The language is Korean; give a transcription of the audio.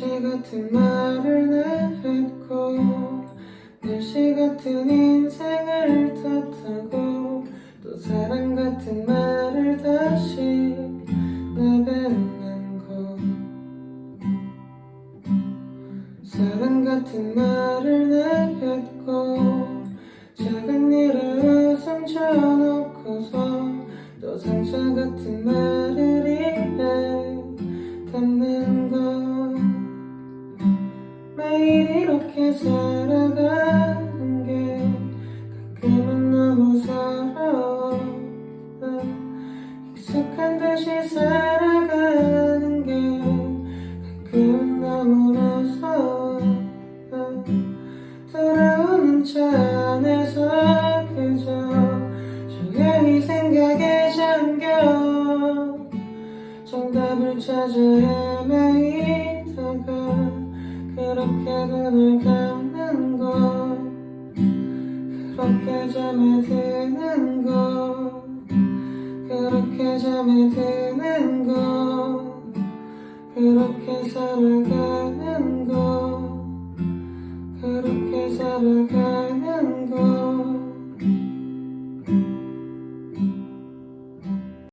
날씨 같은 말을 내뱉고 날씨 같은 인생을 탓하고 또 사랑 같은 말을 다시 내뱉는 것 사랑 같은 말을 내뱉고 작은 일에 웃음 줘놓고서 또 상처 같은 말을 살아가는 게 가끔은 너무 서러워. 익숙한 듯이 살아가는 게 가끔은 너무 무서워. 돌아오는 차 안에서 그저 조용히 생각에 잠겨. 정답을 찾아 헤매이 그렇게 잠에 드는 것 그렇게 잠에 드는 것 그렇게 살아가는 것 그렇게 살아가는